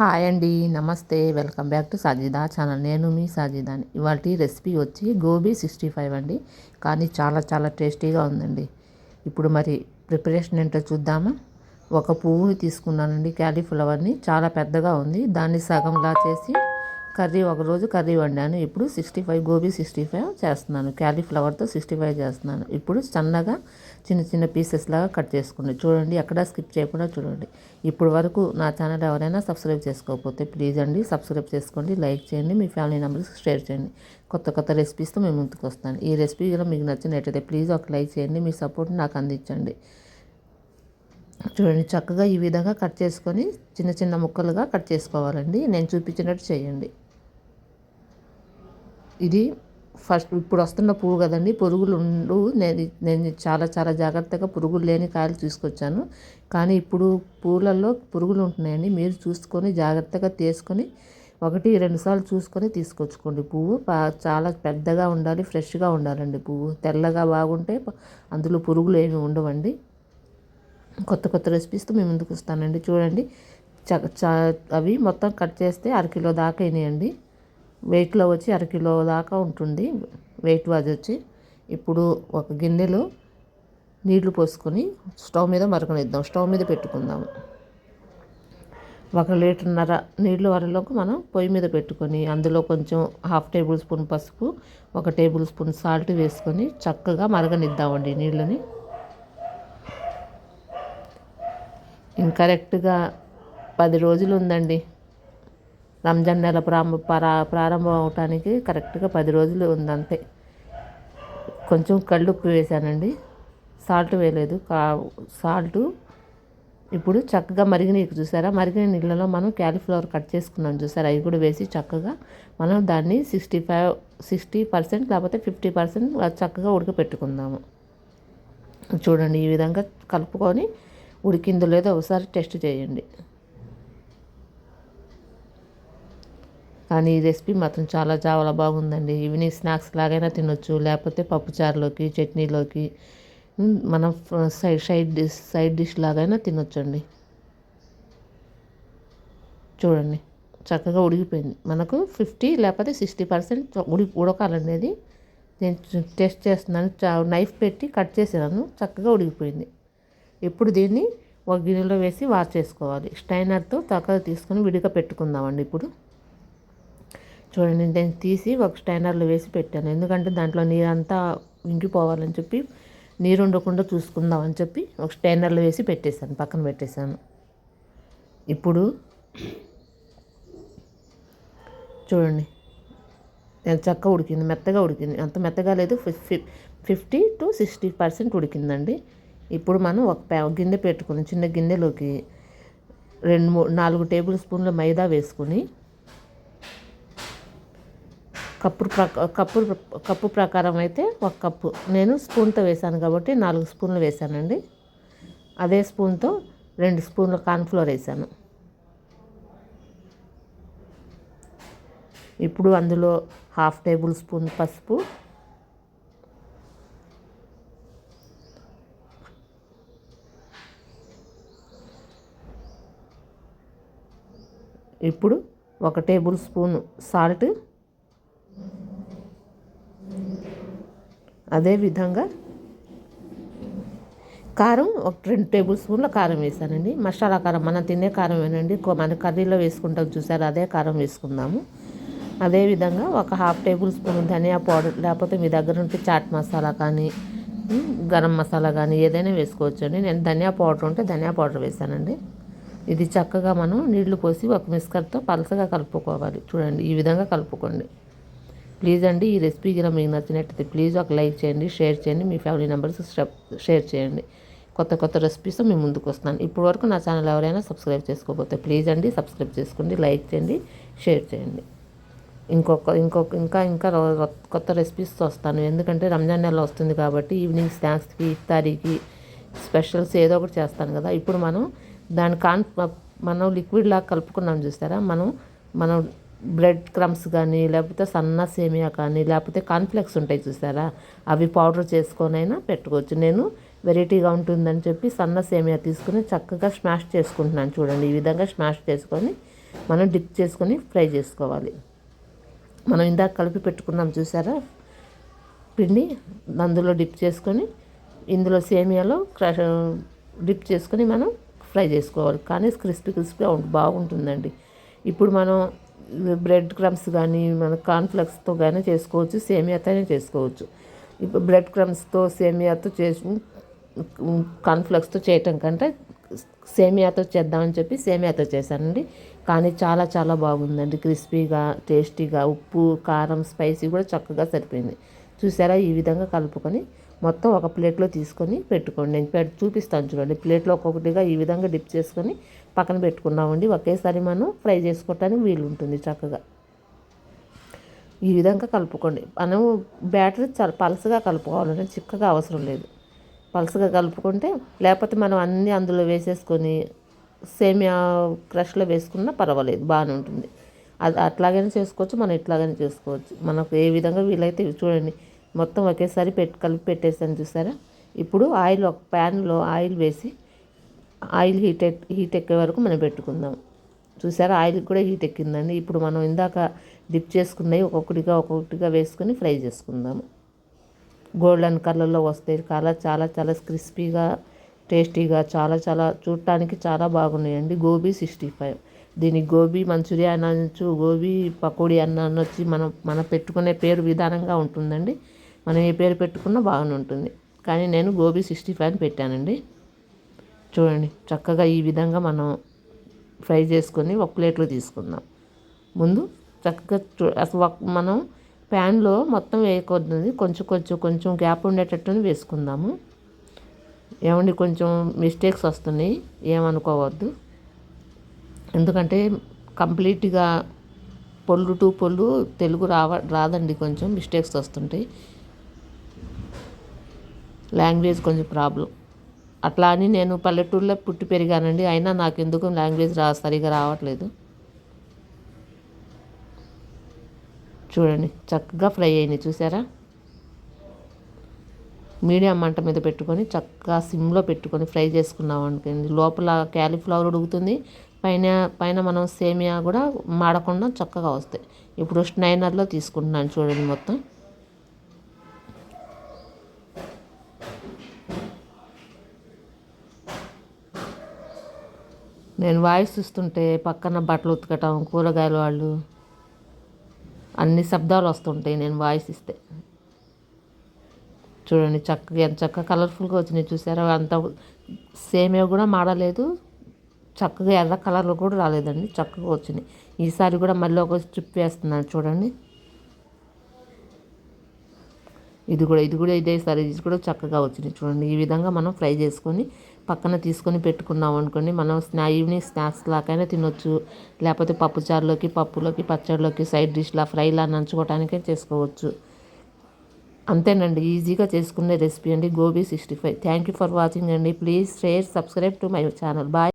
Hi అండి నమస్తే. Welcome back to Sajida channel. నేను మీ సాజిదాని. ఇవాళ రెసిపీ వచ్చి గోబీ సిక్స్టీ ఫైవ్ అండి. కానీ చాలా చాలా టేస్టీగా ఉందండి. ఇప్పుడు మరి ప్రిపరేషన్ ఏంటో చూద్దామా? ఒక పువ్వుని తీసుకున్నానండి క్యాలీఫ్లవర్ని. చాలా పెద్దగా ఉంది. దాన్ని సగంలా చేసి కర్రీ ఒకరోజు కర్రీ వండాను. ఇప్పుడు sixty five gobi sixty five చేస్తున్నాను. క్యాలీఫ్లవర్తో సిక్స్టీ ఫైవ్ చేస్తున్నాను. ఇప్పుడు సన్నగా చిన్న చిన్న పీసెస్ లాగా కట్ చేసుకోండి చూడండి ఎక్కడా స్కిప్ చేయకుండా చూడండి. ఇప్పుడు వరకు నా ఛానల్ ఎవరైనా సబ్స్క్రైబ్ చేసుకోకపోతే ప్లీజ్ అండి సబ్స్క్రైబ్ చేసుకోండి లైక్ చేయండి మీ ఫ్యామిలీ మెంబర్స్కి షేర్ చేయండి. కొత్త కొత్త రెసిపీస్తో మేము ముందుకు వస్తాను ఈ రెసిపీ కూడా మీకు నచ్చినట్టయితే ప్లీజ్ ఒక లైక్ చేయండి మీ సపోర్ట్ నాకు అందించండి. చూడండి చక్కగా ఈ విధంగా కట్ చేసుకొని చిన్న చిన్న ముక్కలుగా కట్ చేసుకోవాలండి. నేను చూపించినట్టు చేయండి. ఇది ఫస్ట్ ఇప్పుడు వస్తున్న పువ్వు కదండి పురుగులు ఉండు నేను నేను చాలా చాలా జాగ్రత్తగా పురుగులు లేని కాయలు తీసుకొచ్చాను. కానీ ఇప్పుడు పూలల్లో పురుగులు ఉంటున్నాయండి మీరు చూసుకొని జాగ్రత్తగా తీసుకొని ఒకటి రెండు సార్లు చూసుకొని తీసుకొచ్చుకోండి పువ్వు. చాలా పెద్దగా ఉండాలి ఫ్రెష్గా ఉండాలండి పువ్వు. తెల్లగా బాగుంటే అందులో పురుగులు ఏమి ఉండవండి. కొత్త కొత్త రెసిపీస్తో మేము ముందుకు వస్తానండి. చూడండి చ అవి మొత్తం కట్ చేస్తే అరకిలో దాకా అయినాయండి. వెయిట్లో వచ్చి అరకిలో దాకా ఉంటుంది. వెయిట్ అది వచ్చి ఇప్పుడు ఒక గిన్నెలో నీళ్ళు పోసుకొని స్టవ్ మీద మరకనిద్దాం స్టవ్ మీద పెట్టుకుందాము ఒక లీటర్న్నర నీళ్ళు వరలోకి మనం పొయ్యి మీద పెట్టుకొని అందులో కొంచెం హాఫ్ టేబుల్ స్పూన్ పసుపు ఒక టేబుల్ స్పూన్ సాల్ట్ వేసుకొని చక్కగా మరగనిద్దామండి నీళ్ళని. ఇంకరెక్ట్గా పది రోజులు ఉందండి. రంజాన్ నెల ప్రారంభ ప్రారంభం అవటానికి కరెక్ట్గా పది రోజులు ఉంది అంతే కొంచెం కళ్ళుప్పు వేసానండి. సాల్ట్ వేయలేదు. కా సాల్ట్ ఇప్పుడు చక్కగా మరిగిన చూసారా? మరిగిన నీళ్ళలో మనం క్యాలీఫ్లవర్ కట్ చేసుకున్నాం చూసారా? అవి కూడా వేసి చక్కగా మనం దాన్ని సిక్స్టీ ఫైవ్ సిక్స్టీ పర్సెంట్ లేకపోతే ఫిఫ్టీ పర్సెంట్ చక్కగా ఉడకపెట్టుకుందాము. చూడండి ఈ విధంగా కలుపుకొని ఉడికిందో లేదో ఒకసారి టెస్ట్ చేయండి. కానీ ఈ రెసిపీ మాత్రం చాలా చాలా బాగుందండి. ఈవినింగ్ స్నాక్స్ లాగైనా తినొచ్చు లేకపోతే పప్పుచారులోకి చట్నీలోకి మనం side side dish side dish లాగైనా తినొచ్చండి. చూడండి చక్కగా ఉడికిపోయింది. మనకు ఫిఫ్టీ లేకపోతే సిక్స్టీ పర్సెంట్ ఉడి ఉడకాలండి అది నేను టెస్ట్ చేస్తున్నాను. నైఫ్ పెట్టి కట్ చేసినాను చక్కగా ఉడికిపోయింది. ఇప్పుడు దీన్ని ఒక గిన్నెలో వేసి వాష్ చేసుకోవాలి. స్టైనర్తో చక్కగా తీసుకొని విడిగా పెట్టుకుందామండి ఇప్పుడు. చూడండి నేను తీసి ఒక స్టైనర్లో వేసి పెట్టాను. ఎందుకంటే దాంట్లో నీరంతా ఇంకిపోవాలని చెప్పి నీరు ఉండకుండా చూసుకుందాం అని చెప్పి ఒక స్టైనర్లో వేసి పెట్టేశాను పక్కన పెట్టేశాను. ఇప్పుడు చూడండి చక్క ఉడికింది మెత్తగా ఉడికింది. అంత మెత్తగా లేదు ఫిఫ్టీ టు సిక్స్టీ పర్సెంట్ ఉడికిందండి. ఇప్పుడు మనం ఒక గిన్నె పెట్టుకుని చిన్న గిన్నెలోకి రెండు మూడు నాలుగు టేబుల్ స్పూన్ల మైదా వేసుకుని కప్పు కప్పు కప్పు ప్రకారం అయితే ఒక కప్పు. నేను స్పూన్తో వేసాను కాబట్టి నాలుగు స్పూన్లు వేసానండి అదే స్పూన్తో రెండు స్పూన్ల కార్న్ఫ్లోర్ వేసాను ఇప్పుడు అందులో హాఫ్ టేబుల్ స్పూన్ పసుపు ఇప్పుడు ఒక టేబుల్ స్పూన్ సాల్ట్ అదేవిధంగా కారం ఒక రెండు టేబుల్ స్పూన్ల కారం వేసానండి. మసాలా కారం మనం తినే కారం ఏనండి. మన కర్రీలో వేసుకుంటాం చూసారు అదే కారం వేసుకుందాము. అదేవిధంగా ఒక హాఫ్ టేబుల్ స్పూన్ ధనియా పౌడర్ లేకపోతే మీ దగ్గర ఉంటే చాట్ మసాలా కానీ గరం మసాలా కానీ ఏదైనా వేసుకోవచ్చు అండి నేను ధనియా పౌడర్ ఉంటే ధనియా పౌడర్ వేసానండి. ఇది చక్కగా మనం నీళ్ళు పోసి ఒక మిస్కర్తో పలసగా కలుపుకోవాలి. చూడండి ఈ విధంగా కలుపుకోండి. ప్లీజ్ అండి ఈ రెసిపీ గిరా మీకు నచ్చినట్టయితే ప్లీజ్ ఒక లైక్ చేయండి షేర్ చేయండి మీ ఫ్యామిలీ మెంబర్స్ షేర్ చేయండి. కొత్త కొత్త రెసిపీస్ మేము ముందుకు వస్తాను ఇప్పటి వరకు నా ఛానల్ ఎవరైనా సబ్స్క్రైబ్ చేసుకోకపోతే ప్లీజ్ అండి సబ్స్క్రైబ్ చేసుకోండి లైక్ చేయండి షేర్ చేయండి. ఇంకొక ఇంకొక ఇంకా ఇంకా కొత్త రెసిపీస్ వస్తాను. ఎందుకంటే రంజాన్ నెల వస్తుంది కాబట్టి ఈవినింగ్ స్నాక్స్కి ఇఫ్తారీకి స్పెషల్స్ ఏదో ఒకటి చేస్తాను కదా. ఇప్పుడు మనం దాని కాన్ మనం లిక్విడ్ లాగా కలుపుకున్నాం చూస్తారా మనం మనం బ్రెడ్ క్రమ్స్ కానీ లేకపోతే సన్న సేమియా కానీ లేకపోతే కాన్ఫ్లెక్స్ ఉంటాయి చూసారా? అవి పౌడర్ చేసుకొనైనా పెట్టుకోవచ్చు. నేను వెరైటీగా ఉంటుందని చెప్పి సన్న సేమియా తీసుకుని చక్కగా స్మాష్ చేసుకుంటున్నాను చూడండి. ఈ విధంగా స్మాష్ చేసుకొని మనం డిప్ చేసుకొని ఫ్రై చేసుకోవాలి. మనం ఇందాక కలిపి పెట్టుకున్నాం చూసారా? పిండి అందులో డిప్ చేసుకొని ఇందులో సేమియాలో క్రష్ డిప్ చేసుకొని మనం ఫ్రై చేసుకోవాలి. కానీ క్రిస్పీ క్రిస్పీగా బాగుంటుందండి. ఇప్పుడు మనం బ్రెడ్ క్రమ్స్ కానీ మన కాన్ఫ్లెక్స్తో కానీ చేసుకోవచ్చు సేమియాతోనే చేసుకోవచ్చు. ఇప్పుడు బ్రెడ్ క్రమ్స్తో సేమియాతో చేసి కాన్ఫ్లెక్స్తో చేయటం కంటే సేమియాతో చేద్దామని చెప్పి సేమియాతో చేశానండి. కానీ చాలా చాలా బాగుందండి. క్రిస్పీగా టేస్టీగా ఉప్పు కారం స్పైసీ కూడా చక్కగా సరిపోయింది. చూసారా? ఈ విధంగా కలుపుకొని మొత్తం ఒక ప్లేట్లో తీసుకొని పెట్టుకోండి. నేను పెట్టి చూపిస్తాను చూడండి. ప్లేట్లో ఒక్కొక్కటిగా ఈ విధంగా డిప్ చేసుకొని పక్కన పెట్టుకున్నామండి. ఒకేసారి మనం ఫ్రై చేసుకోవటానికి వీలు ఉంటుంది చక్కగా. ఈ విధంగా కలుపుకోండి. మనం బ్యాటర్ చాలా పలసగా కలుపుకోవాలంటే చిక్కగా అవసరం లేదు. పలసగా కలుపుకుంటే లేకపోతే మనం అన్నీ అందులో వేసేసుకొని సేమియా క్రష్లో వేసుకున్నా పర్వాలేదు బాగానే ఉంటుంది. అది అట్లాగైనా చేసుకోవచ్చు మనం ఇట్లాగైనా చేసుకోవచ్చు. మనకు ఏ విధంగా వీలైతే చూడండి. మొత్తం ఒకేసారి పెట్టి కలిపి పెట్టేసాను చూసారా? ఇప్పుడు ఆయిల్ ఒక ప్యాన్లో ఆయిల్ వేసి ఆయిల్ హీట్ హీట్ ఎక్కే వరకు మనం పెట్టుకుందాం. చూసారా? ఆయిల్ కూడా హీట్ ఎక్కిందండి. ఇప్పుడు మనం ఇందాక డిప్ చేసుకున్నవి ఒక్కొక్కటిగా ఒక్కొక్కటిగా వేసుకొని ఫ్రై చేసుకుందాము. గోల్డెన్ కలర్లో వస్తాయి కలర్ చాలా చాలా క్రిస్పీగా టేస్టీగా చాలా చాలా చూడటానికి చాలా బాగున్నాయండి. Gobi sixty five. దీనికి గోబీ మంచూరియా అనొచ్చు గోబీ పకోడీ అన్న అనొచ్చి మనం మనం పెట్టుకునే పేరు విధానంగా ఉంటుందండి. మనం ఏ పేరు పెట్టుకున్నా బాగానే ఉంటుంది. కానీ నేను గోబీ సిక్స్టీ ఫైవ్ అని పెట్టానండి. చూడండి చక్కగా ఈ విధంగా మనం ఫ్రై చేసుకొని ఒక ప్లేట్లో తీసుకుందాం. ముందు చక్కగా అసలు మనం ప్యాన్లో మొత్తం వేయకూడదు. కొంచెం కొంచెం కొంచెం గ్యాప్ ఉండేటట్టు వేసుకుందాము. ఏమండి కొంచెం మిస్టేక్స్ వస్తున్నాయి. ఏమనుకోవద్దు. ఎందుకంటే కంప్లీట్గా పొల్లు టు పొల్లు తెలుగు రావ రాదండి కొంచెం. మిస్టేక్స్ వస్తుంటాయి. లాంగ్వేజ్ కొంచెం ప్రాబ్లం. అట్లా అని నేను పల్లెటూరులో పుట్టి పెరిగానండి. అయినా నాకు ఎందుకు లాంగ్వేజ్ రా సరిగా రావట్లేదు. చూడండి చక్కగా ఫ్రై అయింది చూసారా? మీడియం మంట మీద పెట్టుకొని చక్కగా సిమ్లో పెట్టుకొని ఫ్రై చేసుకున్నాం అనుకోండి. లోపల క్యాలీఫ్లవర్ ఉడుకుతుంది. పైన పైన మనం సేమియా కూడా మాడకుండా చక్కగా వస్తాయి. ఇప్పుడు స్నైనర్లో తీసుకుంటున్నాను చూడండి మొత్తం. నేను వాయిస్ ఇస్తుంటే పక్కన బట్టలు ఉతకటం కూరగాయల వాళ్ళు అన్ని శబ్దాలు వస్తుంటాయి నేను వాయిస్ ఇస్తే. చూడండి చక్కగా ఎంత చక్కగా కలర్ఫుల్గా వచ్చినాయి చూసారా? అంత సేమే కూడా మాడలేదు. చక్కగా ఎర్ర కలర్లు కూడా రాలేదండి చక్కగా వచ్చినాయి. ఈసారి కూడా మళ్ళీ ఒక స్ట్రిప్ వేస్తున్నాను చూడండి. ఇది కూడా ఇది కూడా ఇదే సరే ఇది కూడా చక్కగా వచ్చినాయి చూడండి. ఈ విధంగా మనం ఫ్రై చేసుకొని పక్కన తీసుకొని పెట్టుకున్నాం అనుకోండి మనం స్నా ఈవినింగ్ స్నాక్స్ లాకైనా తినొచ్చు. లేకపోతే పప్పుచారులోకి పప్పులోకి పచ్చడిలోకి సైడ్ డిష్లా ఫ్రైలా నంచుకోవటానికే చేసుకోవచ్చు. అంతేనండి ఈజీగా చేసుకునే రెసిపీ అండి gobi sixty five. Thank you for watching అండి. Please share subscribe to my channel bye